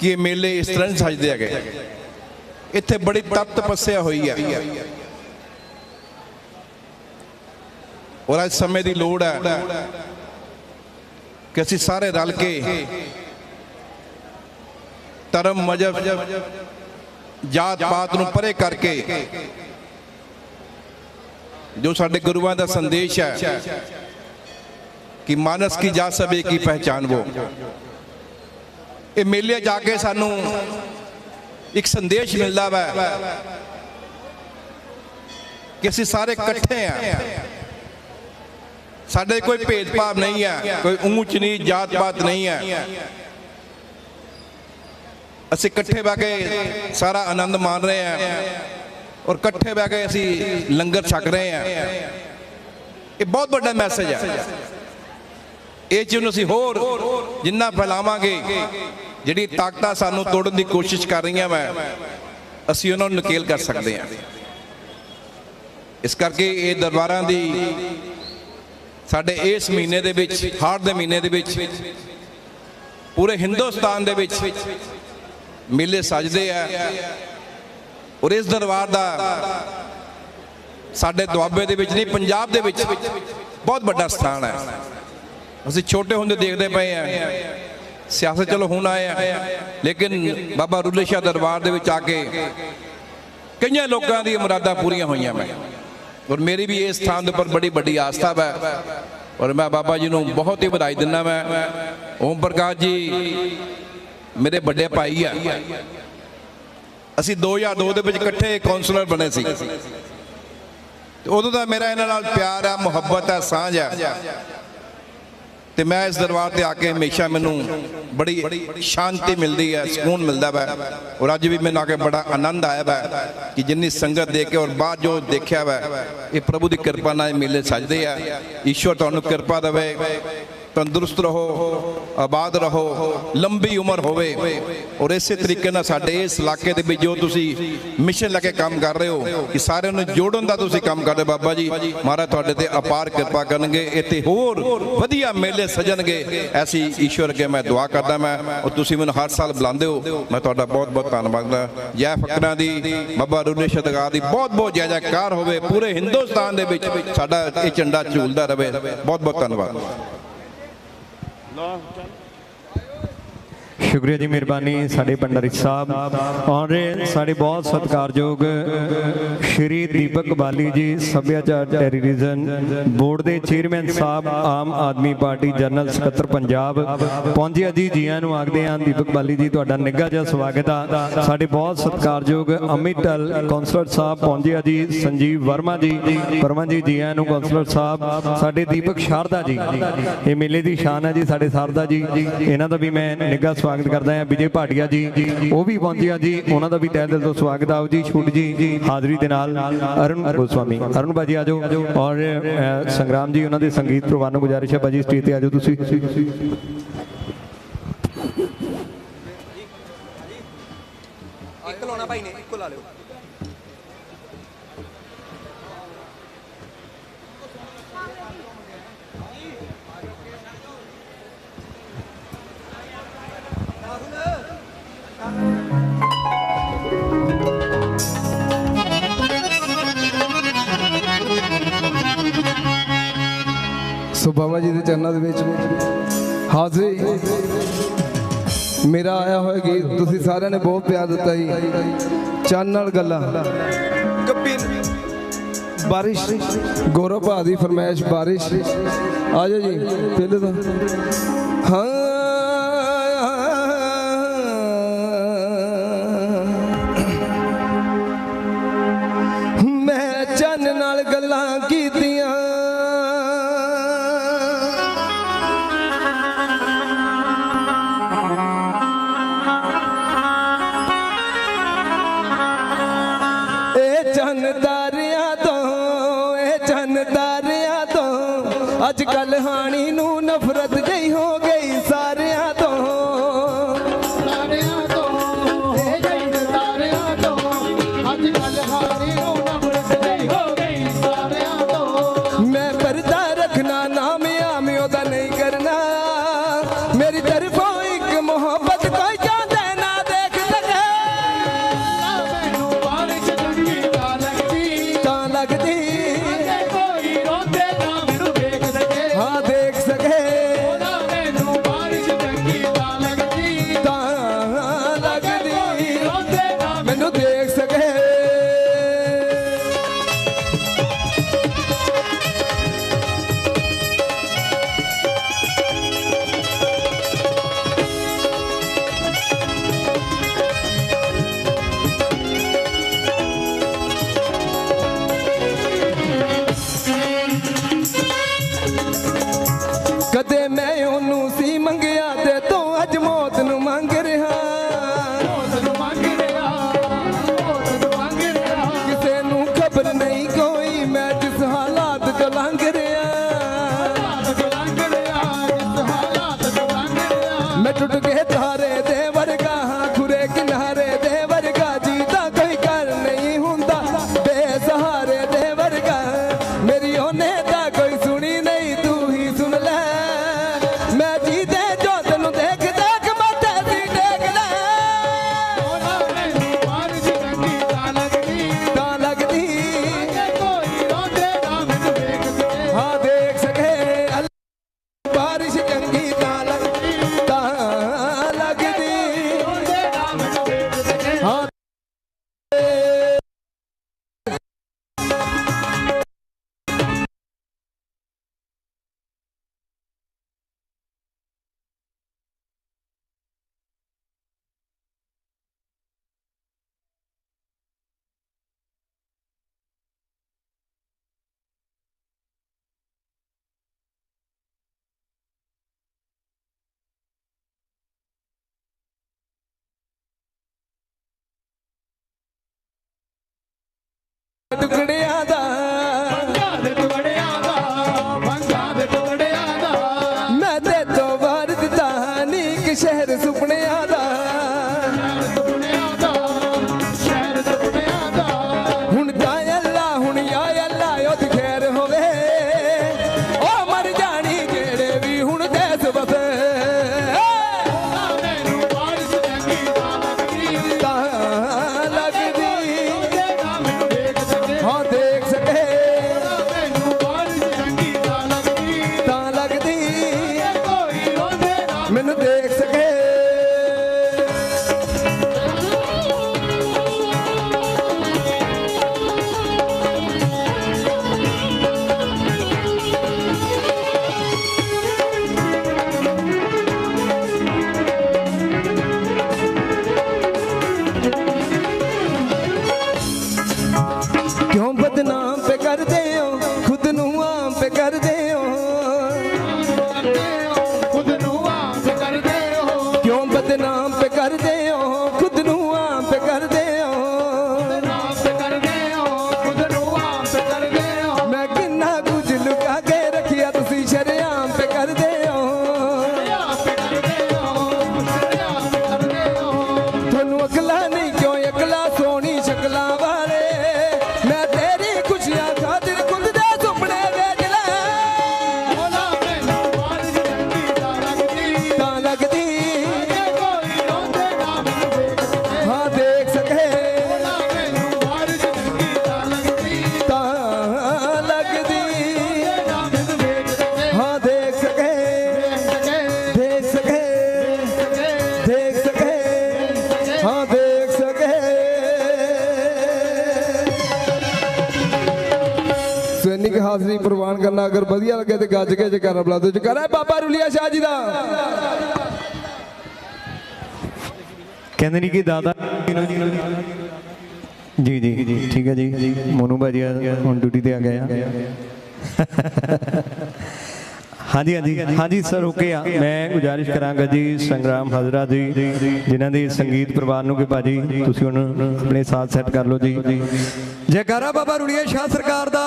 ਕਿ ਇਹ ਮੇਲੇ ਇਸ ਤਰ੍ਹਾਂ ਨਹੀਂ ਸਜਦੇ ਹੈਗੇ। ਇੱਥੇ ਬੜੀ ਤਪ ਤਪੱਸਿਆ ਹੋਈ ਹੈ ਔਰ ਅੱਜ ਸਮੇਂ ਦੀ ਲੋੜ ਹੈ ਕਿ ਅਸੀਂ ਸਾਰੇ ਰਲ ਕੇ ਧਰਮ ਮਜਬ ਜਾਤ ਪਾਤ ਨੂੰ ਪਰੇ ਕਰਕੇ ਜੋ ਸਾਡੇ ਗੁਰੂਆਂ ਦਾ ਸੰਦੇਸ਼ ਹੈ ਕਿ ਮਾਨਸ ਕੀ ਜਾ ਸਭੇ ਕੀ ਪਹਿਚਾਨ वो ਇਹ ਮੇਲੇ ਜਾ ਕੇ ਸਾਨੂੰ ਇੱਕ ਸੰਦੇਸ਼ ਮਿਲਦਾ ਵਾ ਕਿ ਅਸੀਂ ਸਾਰੇ ਇਕੱਠੇ ਆ। ਸਾਡੇ ਕੋਈ ਭੇਦਭਾਵ ਨਹੀਂ ਹੈ ਕੋਈ ਊਚ ਨੀਚ ਜਾਤ ਪਾਤ ਨਹੀਂ ਹੈ ਅਸੀਂ ਇਕੱਠੇ ਬਹਿ ਕੇ ਸਾਰਾ ਆਨੰਦ ਮਾਣ ਰਹੇ ਹਾਂ ਔਰ ਇਕੱਠੇ ਬਹਿ ਕੇ ਅਸੀਂ ਲੰਗਰ ਛਕ ਰਹੇ ਹਾਂ ਇਹ ਬਹੁਤ ਵੱਡਾ ਮੈਸੇਜ ਹੈ ਇਹ ਚੀਜ਼ ਨੂੰ ਅਸੀਂ ਹੋਰ ਜਿੰਨਾ ਫੈਲਾਵਾਂਗੇ ਜਿਹੜੀ ਤਾਕਤਾਂ ਸਾਨੂੰ ਤੋੜਨ ਦੀ ਕੋਸ਼ਿਸ਼ ਕਰ ਰਹੀਆਂ ਵਾ, ਅਸੀਂ ਉਹਨਾਂ ਨੂੰ ਨਕੇਲ ਕਰ ਸਕਦੇ ਹਾਂ। ਇਸ ਕਰਕੇ ਇਹ ਦਰਬਾਰਾਂ ਦੀ ਸਾਡੇ ਇਸ ਮਹੀਨੇ ਦੇ ਵਿੱਚ, ਹਾੜ ਦੇ ਮਹੀਨੇ ਦੇ ਵਿੱਚ, ਪੂਰੇ ਹਿੰਦੁਸਤਾਨ ਦੇ ਵਿੱਚ ਮੇਲੇ ਸਜਦੇ ਆ। ਔਰ ਇਸ ਦਰਬਾਰ ਦਾ ਸਾਡੇ ਦੁਆਬੇ ਦੇ ਵਿੱਚ ਨਹੀਂ, ਪੰਜਾਬ ਦੇ ਵਿੱਚ ਬਹੁਤ ਵੱਡਾ ਸਥਾਨ ਹੈ। ਅਸੀਂ ਛੋਟੇ ਹੁੰਦੇ ਦੇਖਦੇ ਪਏ ਆ। ਸਿਆਸਤ ਚਲੋ ਹੁਣ ਆਏ ਆ, ਲੇਕਿਨ ਬਾਬਾ ਰੁੱਲੇ ਸ਼ਾਹ ਦਰਬਾਰ ਦੇ ਵਿੱਚ ਆ ਕੇ ਕਈਆਂ ਲੋਕਾਂ ਦੀਆਂ ਮੁਰਾਦਾਂ ਪੂਰੀਆਂ ਹੋਈਆਂ ਮੈਂ। ਔਰ ਮੇਰੀ ਵੀ ਇਸ ਸਥਾਨ ਦੇ ਉੱਪਰ ਬੜੀ ਵੱਡੀ ਆਸਥਾ ਹੈ ਔਰ ਮੈਂ ਬਾਬਾ ਜੀ ਨੂੰ ਬਹੁਤ ਹੀ ਵਧਾਈ ਦਿੰਦਾ ਮੈਂ ਓਮ ਪ੍ਰਕਾਸ਼ ਜੀ, ਮੇਰੇ ਵੱਡੇ ਭਾਈ ਆ। ਅਸੀਂ 2002 ਦੇ ਵਿੱਚ ਇਕੱਠੇ ਕਾਉਂਸਲਰ ਬਣੇ ਸੀ। ਤੇ ਉਦੋਂ ਦਾ ਮੇਰਾ ਇਹਨਾਂ ਨਾਲ ਪਿਆਰ ਆ, ਮੁਹੱਬਤ ਆ, ਸਾਂਝ ਆ। ਤੇ ਮੈਂ ਇਸ ਦਰਬਾਰ ਤੇ ਆ ਕੇ ਹਮੇਸ਼ਾ ਮੈਨੂੰ ਬੜੀ ਸ਼ਾਂਤੀ ਮਿਲਦੀ ਹੈ, ਸਕੂਨ ਮਿਲਦਾ ਵਾ। ਔਰ ਅੱਜ ਵੀ ਮੈਨੂੰ ਆ ਕੇ ਬੜਾ ਆਨੰਦ ਆਇਆ ਵਾ ਕਿ ਜਿੰਨੀ ਸੰਗਤ ਦੇਖ ਕੇ ਔਰ ਬਾਅਦ ਜੋ ਦੇਖਿਆ ਵਾ, ਇਹ ਪ੍ਰਭੂ ਦੀ ਕਿਰਪਾ ਨਾਲ ਮੇਲੇ ਸਜਦੇ ਆ। ਈਸ਼ਵਰ, ਤੁਹਾਨੂੰ ਕਿਰਪਾ ਦੇਵੇ। ਤੰਦਰੁਸਤ ਰਹੋ, ਆਬਾਦ ਰਹੋ, ਲੰਬੀ ਉਮਰ ਹੋਵੇ। ਔਰ ਇਸੇ ਤਰੀਕੇ ਨਾਲ ਸਾਡੇ ਇਸ ਇਲਾਕੇ ਦੇ ਵਿੱਚ ਜੋ ਤੁਸੀਂ ਮਿਸ਼ਨ ਲੈ ਕੇ ਕੰਮ ਕਰ ਰਹੇ ਹੋ, ਕਿ ਸਾਰਿਆਂ ਨੂੰ ਜੋੜਨ ਦਾ ਤੁਸੀਂ ਕੰਮ ਕਰਦੇ ਬਾਬਾ ਜੀ। ਮਹਾਰਾਜ ਤੁਹਾਡੇ ਤੇ ਅਪਾਰ ਕਿਰਪਾ ਕਰਨਗੇ, ਇੱਥੇ ਹੋਰ ਵਧੀਆ ਮੇਲੇ ਸਜਣਗੇ। ਐਸੀ ਈਸ਼ਵਰ ਅੱਗੇ ਮੈਂ ਦੁਆ ਕਰਦਾ ਮੈਂ, ਔਰ ਤੁਸੀਂ ਮੈਨੂੰ ਹਰ ਸਾਲ ਬੁਲਾਉਂਦੇ ਹੋ, ਮੈਂ ਤੁਹਾਡਾ ਬਹੁਤ ਬਹੁਤ ਧੰਨਵਾਦ ਕਰਦਾ। ਜੈ ਫਕਰਾਂ ਦੀ, ਬਾਬਾ ਰੁਨੇ ਸ਼ਤਕਾਰ ਦੀ ਬਹੁਤ ਬਹੁਤ ਜੈ ਜੈਕਾਰ ਹੋਵੇ, ਪੂਰੇ ਹਿੰਦੁਸਤਾਨ ਦੇ ਵਿੱਚ ਸਾਡਾ ਇਹ ਝੰਡਾ ਝੂਲਦਾ ਰਹੇ। ਬਹੁਤ ਬਹੁਤ ਧੰਨਵਾਦ। Love, então. ਸ਼ੁਕਰੀਆ ਜੀ ਮਿਹਰਬਾਨੀ ਸਾਡੇ ਪੰਡਰਿਤ ਸਾਹਿਬ। ਔਰ ਸਾਡੇ ਬਹੁਤ ਸਤਿਕਾਰਯੋਗ ਸ਼੍ਰੀ ਦੀਪਕ ਬਾਲੀ ਜੀ, ਸੱਭਿਆਚਾਰ ਟੈਰੀਰਿਜ਼ਮ ਬੋਰਡ ਦੇ ਚੇਅਰਮੈਨ ਸਾਹਿਬ, ਆਮ ਆਦਮੀ ਪਾਰਟੀ ਜਨਰਲ ਸਕੱਤਰ ਪੰਜਾਬ। ਪਹੁੰਚਿਆ ਜੀ, ਜੀਆਂ ਨੂੰ ਆਖਦੇ ਹਾਂ, ਦੀਪਕ ਬਾਲੀ ਜੀ, ਤੁਹਾਡਾ ਨਿੱਘਾ ਜਿਹਾ ਸਵਾਗਤ ਆ। ਸਾਡੇ ਬਹੁਤ ਸਤਿਕਾਰਯੋਗ ਅਮਿਤਲ ਕਾਉਂਸਲਰ ਸਾਹਿਬ ਪਹੁੰਚਿਆ ਜੀ, ਸੰਜੀਵ ਵਰਮਾ ਜੀ ਵਰਮਾ ਜੀ ਜੀਆਂ ਨੂੰ ਕਾਉਂਸਲਰ ਸਾਹਿਬ, ਸਾਡੇ ਦੀਪਕ ਸ਼ਾਰਦਾ ਜੀ। ਇਹ ਮੇਲੇ ਦੀ ਸ਼ਾਨ ਹੈ ਜੀ, ਸਾਡੇ ਸ਼ਾਰਦਾ ਜੀ। ਇਹਨਾਂ ਦਾ ਵੀ ਮੈਂ ਨਿੱਘਾ ਸਵਾਗਤ ਕਰਦਾ ਹਾਂ ਵਿਜੇ ਭਾਟੀਆ ਜੀ। ਉਹ ਵੀ ਪਹੁੰਚਿਆ ਜੀ। ਉਹਨਾਂ ਦਾ ਵੀ ਤਹਿ ਦਿਲ ਤੋਂ ਸਵਾਗਤ ਆਓ ਜੀ। ਛੁੱਟ ਜੀ ਹਾਜ਼ਰੀ ਦੇ ਨਾਲ ਅਰੁਣ ਗੋਸਵਾਮੀ। ਅਰੁਣ ਬਾਜੀ ਆਜੋ ਔਰ ਸੰਗਰਾਮ ਜੀ, ਉਹਨਾਂ ਦੇ ਸੰਗੀਤ ਪ੍ਰਵਾਨ ਨੂੰ ਗੁਜ਼ਾਰਿਸ਼ ਹੈ। ਬਾਜੀ ਸਟੇਜ ਤੇ ਆਜੋ ਤੁਸੀਂ। ਜੀ ਦੇ ਚਰਨਾਂ ਦੇ ਵਿੱਚ ਹਾਜ਼ਰੀ। ਮੇਰਾ ਆਇਆ ਹੋਇਆ ਗੀਤ ਤੁਸੀਂ ਸਾਰਿਆਂ ਨੇ ਬਹੁਤ ਪਿਆਰ ਦਿੱਤਾ ਜੀ। ਚੰਨ ਨਾਲ ਗੱਲਾਂ। ਗੱਪੀ ਬਾਰਿਸ਼। ਗੌਰਵ ਭਾ ਦੀ ਫਰਮਾਇਸ਼ ਬਾਰਿਸ਼। ਆ ਜਾਓ ਜੀ ਪਹਿਲੇ ਤਾਂ। ਹਾਂ। ਚੰਨ ਤਾਰਿਆਂ ਤੋਂ, ਇਹ ਚੰਨ ਤਾਰਿਆਂ ਤੋਂ। ਅੱਜ ਕੱਲ ਹਾਣੀ ਨੂੰ ਨਫ਼ਰਤ ਜਈ ਹੋ ਗਈ। do Grenade. ਕਿ ਹਾਜ਼ਰੀ ਪ੍ਰਵਾਨ ਕਰਨਾ, ਅਗਰ ਵਧੀਆ ਲੱਗੇ ਤੇ ਗੱਜ ਕੇ ਜਕਾਰਾ ਬੁਲਾ ਦਿਓ ਜਕਾਰਾ ਬਾਬਾ ਰੁਲੀਆ ਸ਼ਾਹ ਜੀ ਦਾ। ਕਹਿੰਦੇ ਨਹੀਂ ਕਿ ਦਾਦਾ ਜੀ ਜੀ ਜੀ, ਠੀਕ ਹੈ ਜੀ। ਮੋਨੂ ਭਾਜੀ ਹੁਣ ਡਿਊਟੀ ਤੇ ਆ ਗਏ ਆ। ਹਾਂਜੀ ਹਾਂਜੀ। ਹਾਂਜੀ ਸਰ ਓਕੇ ਆ। ਮੈਂ ਗੁਜ਼ਾਰਿਸ਼ ਕਰਾਂਗਾ ਜੀ ਸੰਗਰਾਮ ਹਜ਼ਰਾ ਜੀ ਜਿਨ੍ਹਾਂ ਦੇ ਸੰਗੀਤ ਪਰਿਵਾਰ ਨੂੰ ਕਿ ਭਾਜੀ ਤੁਸੀਂ ਹੁਣ ਆਪਣੇ ਸਾਥ ਸੈੱਟ ਕਰ ਲਓ ਜੀ। ਜੈਕਾਰਾ ਬਾਬਾ ਰੁੜੀਏ ਸ਼ਾਹ ਸਰਕਾਰ ਦਾ।